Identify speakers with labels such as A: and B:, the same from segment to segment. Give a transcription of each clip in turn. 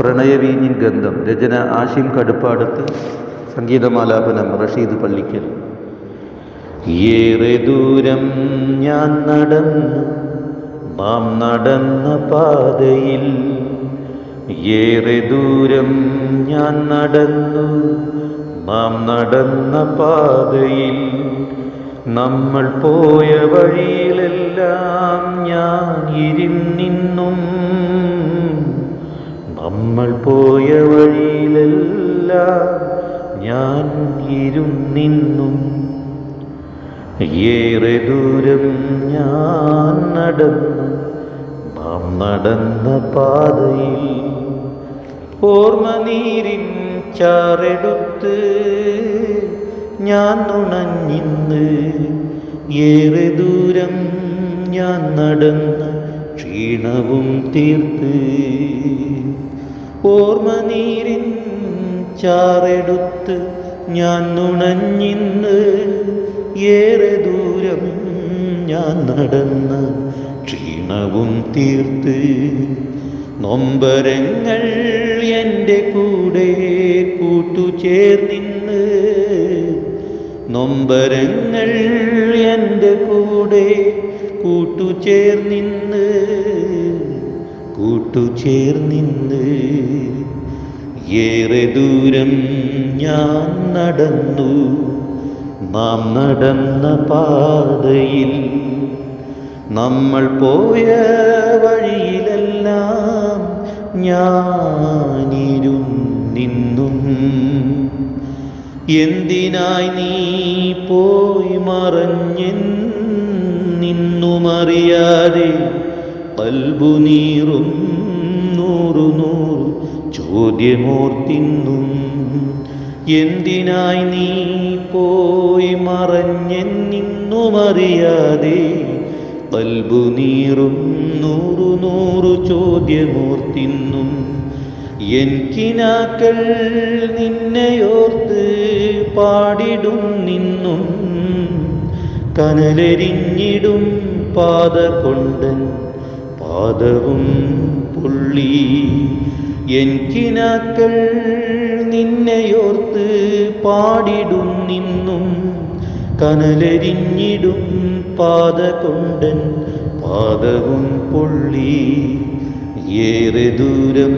A: പ്രണയവീഞ്ഞിൻ ഗന്ധം രചന ആഷിം കടുപ്പാടത്ത് സംഗീതമാലാപനം റഷീദ് പള്ളിക്കൽ. ഏറെ ദൂരം ഞാൻ നടന്നു മാം നടന്ന പാതയിൽ. ഏറെ ദൂരം ഞാൻ നടന്നു മാം നടന്ന പാതയിൽ. നമ്മൾ പോയ വഴിയിലെല്ലാം ഞാൻ ഇരുന്നിന്നും നമ്മൾ പോയ വഴിയിലെല്ലാം ഞാൻ ഇരുന്നിന്നും ഏറെ ദൂരം ഞാൻ നടന്നു നാം നടന്ന പാതയിൽ ഓർമ്മ നീരിൻ ചാറെടുത്ത് ഞാൻ നുണഞ്ഞിന്ന് ഏറെ ദൂരം ഞാൻ നടന്ന ക്ഷീണവും തീർത്ത് ഓർമ്മ നീരിൻ ചാറെടുത്ത് ഞാൻ നുണഞ്ഞിന്ന് ഏറെ ദൂരം ഞാൻ നടന്ന് ക്ഷീണവും തീർത്ത് നൊമ്പരങ്ങൾ എന്റെ കൂടെ കൂട്ടുചേർന്നിന്ന് നൊമ്പരങ്ങൾ എന്റെ കൂടെ കൂട്ടുചേർന്നിന്ന് കൂട്ടുചേർന്നിന്ന് ഏറെ ദൂരം ഞാൻ നടന്നു. നാം നടന്ന പാതയിൽ നമ്മൾ പോയ വഴിയിലെല്ലാം ഞാനിരുന്നിന്നും എന്തിനായി നീ പോയി മറഞ്ഞെന്നിന്നുമറിയാതെ നിന്നുമറിയാതെ പൽബുനീറും നൂറു നൂറു ചോദ്യമോർത്തിന്നും എന്തിനായി നീ പോയി മറഞ്ഞെന്നിന്നുമറിയാതെ കൽബു നീറും നൂറു നൂറു ചോദ്യമോർത്തിന്നും എനിക്കിനാക്കൾ നിന്നെയോർത്ത് പാടിടും നിന്നും കനലെരിഞ്ഞിടും പാത കൊണ്ടൻ പാദവും പുള്ളി. എനിക്കിനാക്കൾ നിന്നെയോർത്ത് പാടിടും നിന്നും. കനലെരിഞ്ഞിടും പാത കൊണ്ടൻ പാദവും പൊള്ളി. ഏറെ ദൂരം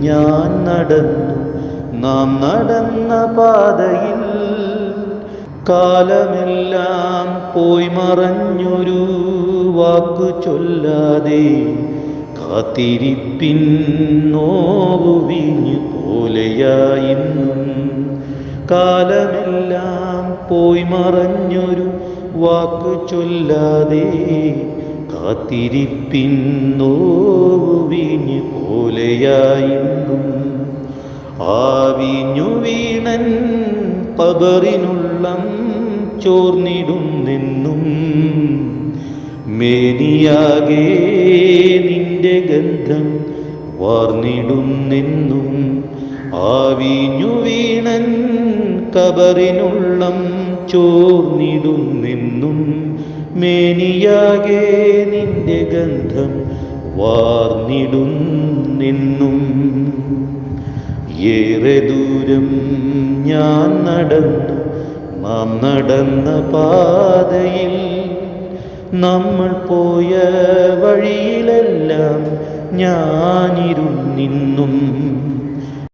A: ഞാൻ നടന്നു. നാം നടന്ന പാതയിൽ കാലമെല്ലാം പോയി മറഞ്ഞൊരു വാക്കു ചൊല്ലാതെ കാത്തിരിപ്പിൻ നോവു വീഞ്ഞു പോലെയായിന്നും കാലമെല്ലാം പോയി മറഞ്ഞൊരു വാക്കു ചൊല്ലാതെ കാത്തിരിപ്പിൻ നോവു വീഞ്ഞു പോലെയായിന്നും ആവിഞ്ഞു വീഞ്ഞു വീണൻ കബറിനുള്ളം ചോർന്നിടുന്നെന്നും മേനിയാകെ നിന്റെ ഗന്ധം വാർന്നിടുന്നെന്നും ആവിഞ്ഞു വീഞ്ഞു വീണൻ കബറിനുള്ളം ചോർന്നിടുന്നെന്നും മേനിയാകെ നിന്റെ ഗന്ധം വാർന്നിടുന്നെന്നും. ഏറെ ദൂരം ഞാൻ നടന്നു നാം നടന്ന പാതയിൽ നമ്മൾ പോയ വഴിയിലെല്ലാം ഞാനിരുന്നിന്നും